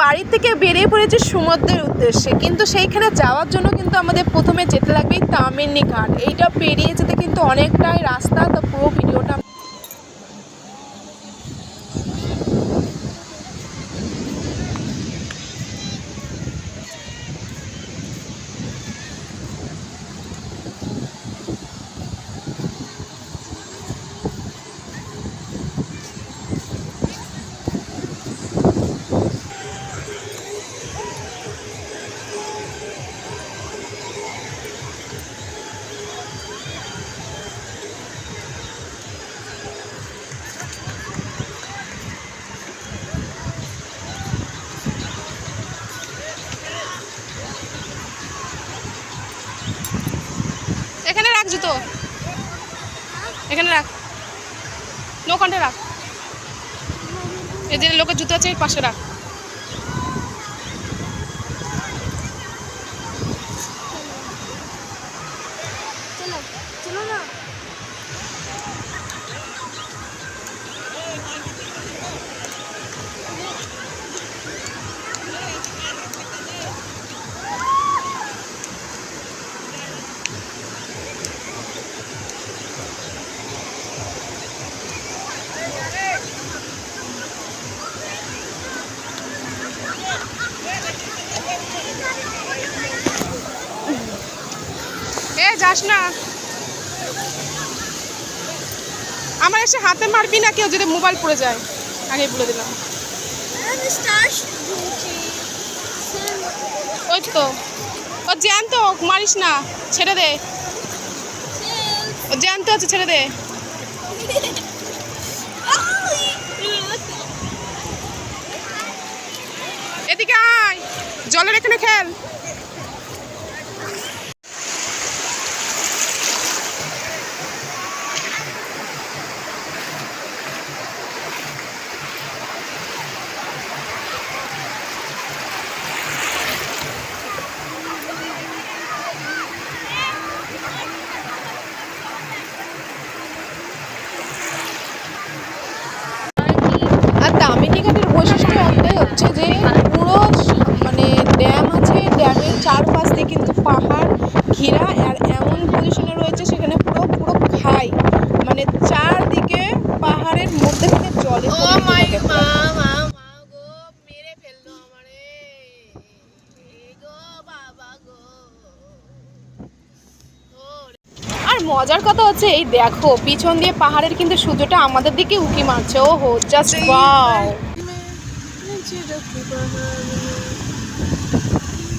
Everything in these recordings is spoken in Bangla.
বাড়ির থেকে বেরিয়ে পড়েছি সমুদ্রের উদ্দেশ্যে। কিন্তু সেইখানে যাওয়ার জন্য কিন্তু আমাদের প্রথমে যেতে লাগবে তামিনী ঘাট এইটা পেরিয়ে যেতে কিন্তু অনেকটাই রাস্তা। তো পুরো ভিডিওটা রাখ জুতো। এখানে রাখ। নোখানটা রাখ। এদের লোকের জুতো আছে পাশে রাখ। যাস না। আমার এসে হাতে মারবি না কেউ যদি মোবাইল পড়ে যায়। আগে বলে দিলাম। ওই তো। ও জ্যান্ত মারিস না। ছেড়ে দে। ও জ্যান্ত আছে, ছেড়ে দে। এদিকে আয়। জলের এখানে খেল আর দামিনী ঘাটের বৈশিষ্ট্য একটাই হচ্ছে যে পুরো স- মানে ড্যাম আছে চারপাশ দিয়ে কিন্তু পাহাড় ঘেরা আর এমন পজিশনে রয়েছে সেখানে পুরো পুরো খাই। মানে চারদিকে পাহাড়ের মধ্যে থেকে জলে মজার কথা হচ্ছে এই দেখো পিছন দিয়ে পাহাড়ের কিন্তু সূর্যটা আমাদের দিকে উকি মারছে। ও হো জাস্ট ওয়াও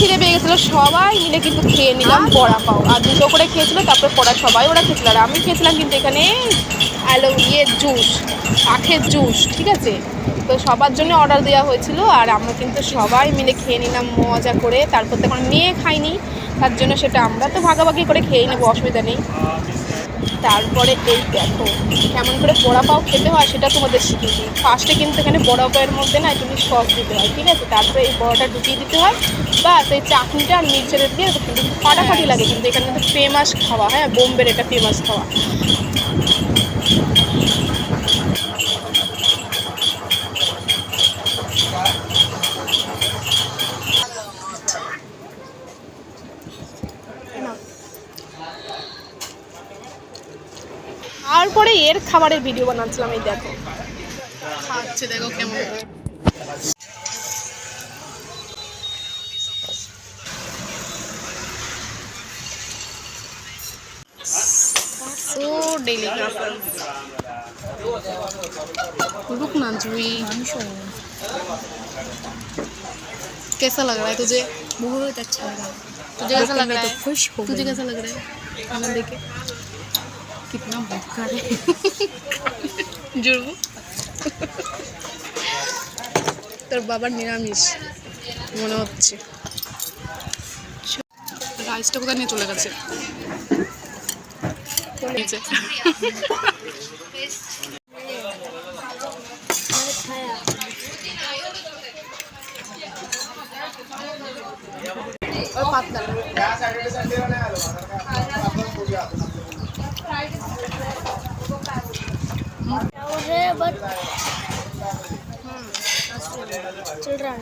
খিদে পেয়ে গেছিল, সবাই মিলে কিন্তু খেয়ে নিলাম বড়া পাও। আর দুটো করে খেয়েছিলো, তারপরে পড়া সবাই ওরা খেয়েছিল। আর আমি খেয়েছিলাম কিন্তু এখানে অ্যালো ইয়ে জুস, আখের জুস, ঠিক আছে? তো সবার জন্য অর্ডার দেওয়া হয়েছিল আর আমরা কিন্তু সবাই মিলে খেয়ে নিলাম মজা করে। তারপর তো এখন মেয়ে খাইনি তার জন্য সেটা আমরা তো ভাগাভাগি করে খেয়ে নেব, অসুবিধা নেই। তারপরে এই দেখো, কেমন করে বড়া পাও খেতে হয় সেটা তোমাদের শিখিয়ে দিই। ফার্স্টে কিন্তু এখানে বড়া পাওয়ের মধ্যে না একটু সস দিতে হয়, ঠিক আছে? তারপরে এই বড়াটা ডুবিয়ে দিতে হয়। বা সেই চাটনিটা আর মিক্সচারে দিয়ে কিন্তু ফাটাফাটি লাগে, কিন্তু এখানে কিন্তু ফেমাস খাওয়া হ্যাঁ? বোম্বের এটা ফেমাস খাওয়া। তারপরে এর খাবারের ভিডিও বানাচ্ছিলাম এই দেখো খাচ্ছে দেখো কেমন করে। So delicious. रुक ना जुई कैसा लग रहा है तुझे बहुत अच्छा लगा तुझे कैसा लग रहा तो है खुश हो तुझे गई। कैसा लग रहा है खाना देखे कितना भूखा है জুড়বো তোর বাবার নিরামিষ মনে হচ্ছে রাইসটা কোথায় নিয়ে চলে গেছে চিলড্রেন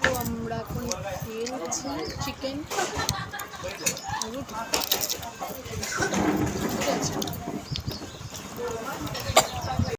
তো আমরা এখন খেয়েছি চিকেন ঠিক আছে